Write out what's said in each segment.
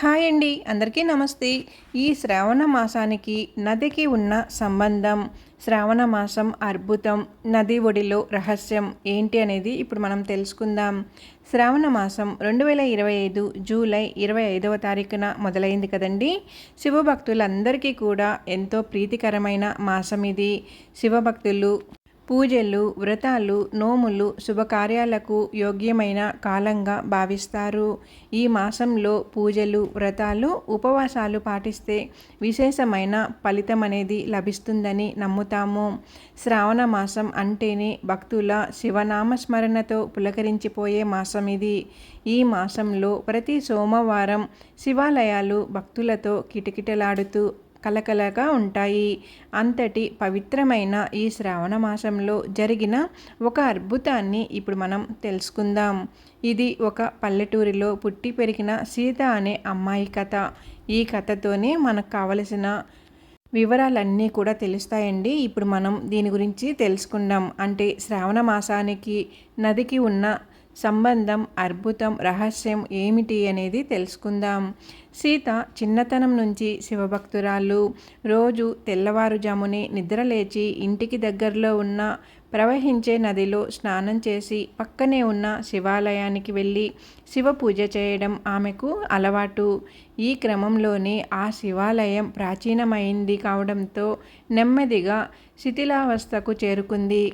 Hi అండి అందరికీ నమస్తే. ఈ శ్రావణ మాసానికి నదికి ఉన్న సంబంధం శ్రావణ మాసం అద్భుతం నది ఒడిలో రహస్యం ఏంటి అనేది ఇప్పుడు మనం తెలుసుకుందాం. శ్రావణ మాసం రెండు వేల ఇరవై ఐదు జూలై ఇరవై ఐదవ తారీఖున మొదలైంది కదండి. శివభక్తులందరికీ కూడా ఎంతో ప్రీతికరమైన మాసం ఇది. శివభక్తులు పూజలు వ్రతాలు నోములు శుభకార్యాలకు యోగ్యమైన కాలంగా భావిస్తారు. ఈ మాసంలో పూజలు వ్రతాలు ఉపవాసాలు పాటిస్తే విశేషమైన ఫలితం అనేది లభిస్తుందని నమ్ముతాము. శ్రావణ మాసం అంటేనే భక్తుల శివనామస్మరణతో పులకరించిపోయే మాసం ఇది. ఈ మాసంలో ప్రతి సోమవారం శివాలయాలు భక్తులతో కిటకిటలాడుతూ కలకలగా ఉంటాయి. అంతటి పవిత్రమైన ఈ శ్రావణ మాసంలో జరిగిన ఒక అద్భుతాన్ని ఇప్పుడు మనం తెలుసుకుందాం. ఇది ఒక పల్లెటూరిలో పుట్టి పెరిగిన సీత అనే అమ్మాయి కథ. ఈ కథతోనే మనకు కావలసిన వివరాలన్నీ కూడా తెలుస్తాయండి. ఇప్పుడు మనం దీని గురించి తెలుసుకుందాం. అంటే శ్రావణ మాసానికి నదికి ఉన్న సంబంధం అద్భుతం రహస్యం ఏమిటి అనేది తెలుసుకుందాం. సీత చిన్నతనం నుంచి శివభక్తురాలు. రోజు తెల్లవారుజామునే నిద్రలేచి ఇంటికి దగ్గరలో ఉన్న ప్రవహించే నదిలో స్నానం చేసి పక్కనే ఉన్న శివాలయానికి వెళ్ళి శివ పూజ చేయడం ఆమెకు అలవాటు. ఈ క్రమంలోనే ఆ శివాలయం ప్రాచీనమైంది కావడంతో నెమ్మదిగా శిథిలావస్థకు చేరుకుంది.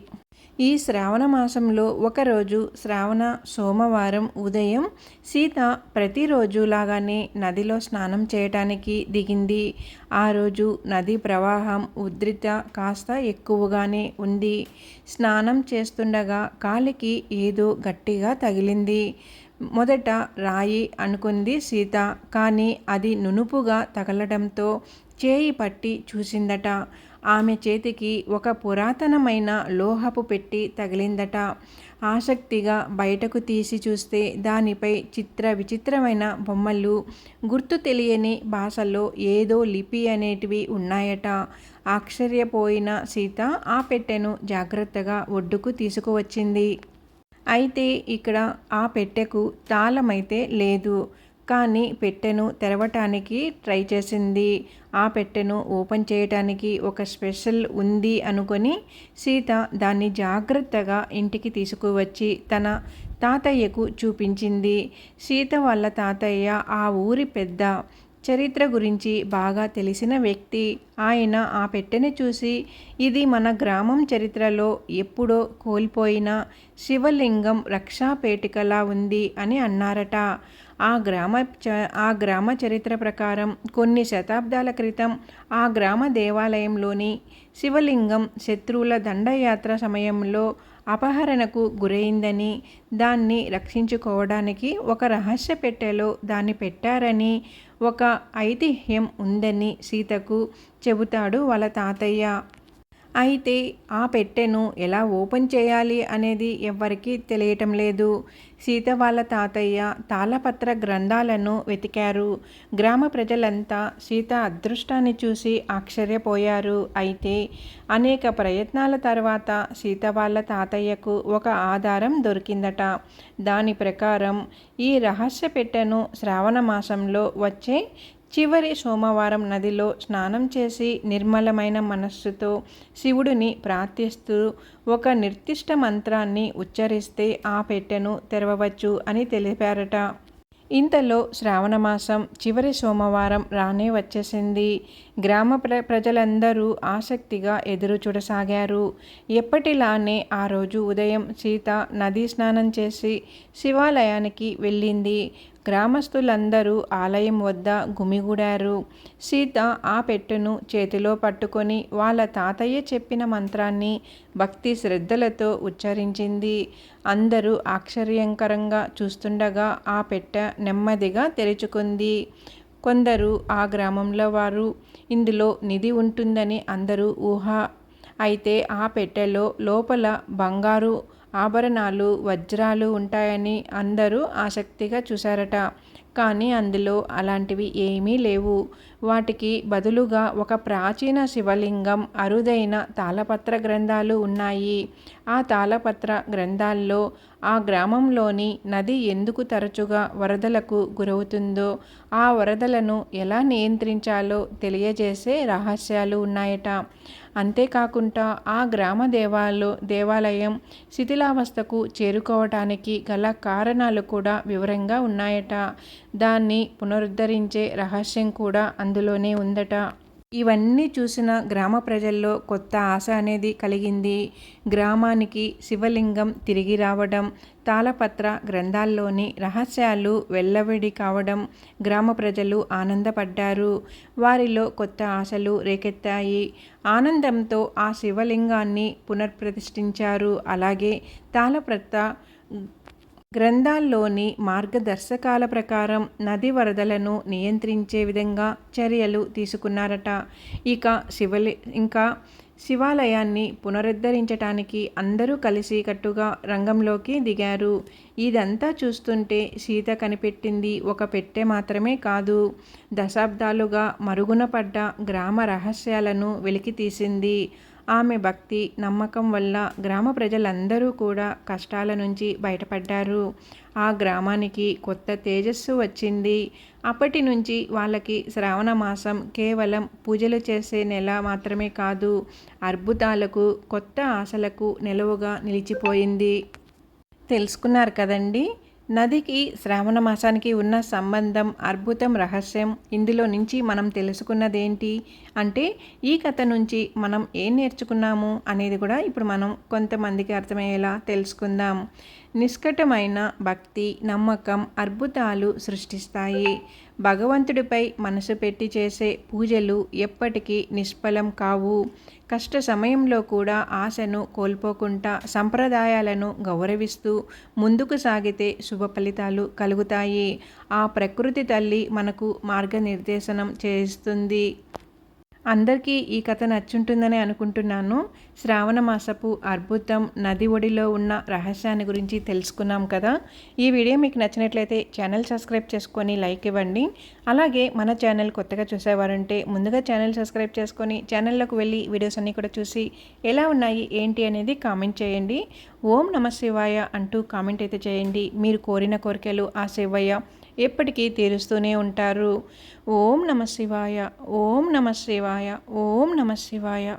ఈ శ్రావణ మాసంలో ఒకరోజు శ్రావణ సోమవారం ఉదయం సీత ప్రతిరోజు లాగానే నదిలో స్నానం చేయటానికి దిగింది. ఆ రోజు నది ప్రవాహం ఉద్రిత కాస్త ఎక్కువగానే ఉంది. స్నానం చేస్తుండగా కాలికి ఏదో గట్టిగా తగిలింది. మొదట రాయి అనుకుంది సీత కానీ అది నునుపుగా తగలడంతో చేయి పట్టి చూసిందట. ఆమె చేతికి ఒక పురాతనమైన లోహపు పెట్టి తగిలిందట. ఆసక్తిగా బయటకు తీసి చూస్తే దానిపై చిత్ర విచిత్రమైన బొమ్మలు గుర్తు తెలియని భాషల్లో ఏదో లిపి అనేటివి ఉన్నాయట. ఆశ్చర్యపోయిన సీత ఆ పెట్టెను జాగ్రత్తగా ఒడ్డుకు తీసుకువచ్చింది. అయితే ఇక్కడ ఆ పెట్టెకు తాళమైతే లేదు. కానీ పెట్టెను తెరవటానికి ట్రై చేసింది. ఆ పెట్టెను ఓపెన్ చేయటానికి ఒక స్పెషల్ ఉంది అనుకొని సీత దాన్ని జాగ్రత్తగా ఇంటికి తీసుకువచ్చి తన తాతయ్యకు చూపించింది. సీత వాళ్ళ తాతయ్య ఆ ఊరి పెద్ద చరిత్ర గురించి బాగా తెలిసిన వ్యక్తి. ఆయన ఆ పెట్టెని చూసి ఇది మన గ్రామం చరిత్రలో ఎప్పుడో కోల్పోయిన శివలింగం రక్షాపేటికలా ఉంది అని అన్నారట. ఆ గ్రామ చ ఆ గ్రామ చరిత్ర ప్రకారం కొన్ని శతాబ్దాల క్రితం ఆ గ్రామ దేవాలయంలోని శివలింగం శత్రువుల దండయాత్ర సమయంలో అపహరణకు గురైందని దాన్ని రక్షించుకోవడానికి ఒక రహస్య పెట్టెలో దాన్ని పెట్టారని ఒక ఐతిహ్యం ఉందని సీతకు చెబుతాడు వాళ్ళ తాతయ్య. అయితే ఆ పెట్టెను ఎలా ఓపెన్ చేయాలి అనేది ఎవ్వరికీ తెలియటం లేదు. సీత వాళ్ళ తాతయ్య తాళపత్ర గ్రంథాలను వెతికారు. గ్రామ ప్రజలంతా సీత అదృష్టాన్ని చూసి ఆశ్చర్యపోయారు. అయితే అనేక ప్రయత్నాల తర్వాత సీత వాళ్ళ తాతయ్యకు ఒక ఆధారం దొరికిందట. దాని ప్రకారం ఈ రహస్య పెట్టెను శ్రావణ మాసంలో వచ్చే చివరి సోమవారం నదిలో స్నానం చేసి నిర్మలమైన మనస్సుతో శివుడిని ప్రార్థిస్తూ ఒక నిర్దిష్ట మంత్రాన్ని ఉచ్చరిస్తే ఆ పెట్టెను తెరవవచ్చు అని తెలిపారట. ఇంతలో శ్రావణమాసం చివరి సోమవారం రానే వచ్చేసింది. గ్రామ ప్ర ప్రజలందరూ ఆసక్తిగా ఎదురు చూడసాగారు. ఎప్పటిలానే ఆ రోజు ఉదయం సీత నదీ స్నానం చేసి శివాలయానికి వెళ్ళింది. గ్రామస్తులందరూ ఆలయం వద్ద గుమిగూడారు. సీత ఆ పెట్టెను చేతిలో పట్టుకొని వాళ్ళ తాతయ్య చెప్పిన మంత్రాన్ని భక్తి శ్రద్ధలతో ఉచ్చరించింది. అందరూ ఆశ్చర్యంకరంగా చూస్తుండగా ఆ పెట్టె నెమ్మదిగా తెరుచుకుంది. కొందరు ఆ గ్రామంలో వారు ఇందులో నిధి ఉంటుందని అందరూ ఊహ. అయితే ఆ పెట్టెలో లోపల బంగారు ఆభరణాలు వజ్రాలు ఉంటాయని అందరూ ఆసక్తిగా చూశారట. కానీ అందులో అలాంటివి ఏమీ లేవు. వాటికి బదులుగా ఒక ప్రాచీన శివలింగం అరుదైన తాళపత్ర గ్రంథాలు ఉన్నాయి. ఆ తాళపత్ర గ్రంథాల్లో ఆ గ్రామంలోని నది ఎందుకు తరచుగా వరదలకు గురవుతుందో ఆ వరదలను ఎలా నియంత్రించాలో తెలియజేసే రహస్యాలు ఉన్నాయట. అంతేకాకుండా ఆ గ్రామ దేవాలు దేవాలయం శిథిలావస్థకు చేరుకోవటానికి గల కారణాలు కూడా వివరంగా ఉన్నాయట. దాన్ని పునరుద్ధరించే రహస్యం కూడా అందులోనే ఉందట. ఇవన్నీ చూసిన గ్రామ ప్రజల్లో కొత్త ఆశ అనేది కలిగింది. గ్రామానికి శివలింగం తిరిగి రావడం తాళపత్ర గ్రంథాల్లోని రహస్యాలు వెల్లవిడి కావడం గ్రామ ప్రజలు ఆనందపడ్డారు. వారిలో కొత్త ఆశలు రేకెత్తాయి. ఆనందంతో ఆ శివలింగాన్ని పునర్ప్రతిష్ఠించారు. అలాగే తాళపత్ర గ్రంథాల్లోని మార్గదర్శకాల ప్రకారం నది వరదలను నియంత్రించే విధంగా చర్యలు తీసుకున్నారట. ఇక శివలి ఇంకా శివాలయాన్ని పునరుద్ధరించటానికి అందరూ కలిసి కట్టుగా రంగంలోకి దిగారు. ఇదంతా చూస్తుంటే సీత కనిపెట్టింది ఒక పెట్టె మాత్రమే కాదు దశాబ్దాలుగా మరుగున పడ్డ గ్రామ రహస్యాలను వెలికితీసింది. ఆమె భక్తి నమ్మకం వల్ల గ్రామ ప్రజలందరూ కూడా కష్టాల నుంచి బయటపడ్డారు. ఆ గ్రామానికి కొత్త తేజస్సు వచ్చింది. అప్పటి నుంచి వాళ్ళకి శ్రావణ మాసం కేవలం పూజలు చేసే నెల మాత్రమే కాదు అద్భుతాలకు కొత్త ఆశలకు నిలువుగా నిలిచిపోయింది. తెలుసుకున్నారు కదండి? నదికి శ్రావణ మాసానికి ఉన్న సంబంధం అద్భుతం రహస్యం ఇందులో నుంచి మనం తెలుసుకున్నదేంటి? అంటే ఈ కథ నుంచి మనం ఏం నేర్చుకున్నాము అనేది కూడా ఇప్పుడు మనం కొంతమందికి అర్థమయ్యేలా తెలుసుకుందాం. నిష్కటమైన భక్తి నమ్మకం అద్భుతాలు సృష్టిస్తాయి. భగవంతుడిపై మనసు పెట్టి చేసే పూజలు ఎప్పటికీ నిష్ఫలం కావు. కష్ట సమయంలో కూడా ఆశను కోల్పోకుండా సంప్రదాయాలను గౌరవిస్తూ ముందుకు సాగితే శుభ ఫలితాలు కలుగుతాయి. ఆ ప్రకృతి తల్లి మనకు మార్గనిర్దేశనం చేస్తుంది. అందరికీ ఈ కథ నచ్చుంటుందని అనుకుంటున్నాను. శ్రావణ మాసపు అద్భుతం నది ఒడిలో ఉన్న రహస్యాన్ని గురించి తెలుసుకున్నాం కదా. ఈ వీడియో మీకు నచ్చినట్లయితే ఛానల్ సబ్స్క్రైబ్ చేసుకొని లైక్ ఇవ్వండి. అలాగే మన ఛానల్ కొత్తగా చూసేవారంటే ముందుగా ఛానల్ సబ్స్క్రైబ్ చేసుకొని ఛానల్లోకి వెళ్ళి వీడియోస్ అన్నీ కూడా చూసి ఎలా ఉన్నాయి ఏంటి అనేది కామెంట్ చేయండి. ఓం నమ శివాయ అంటూ కామెంట్ అయితే చేయండి. మీరు కోరిన కోరికలు ఆ శివయ్య ఎప్పటికీ తీరుస్తూనే ఉంటారు. ఓం నమ శివాయ ఓం నమ శివాయ ఓం నమ శివాయ.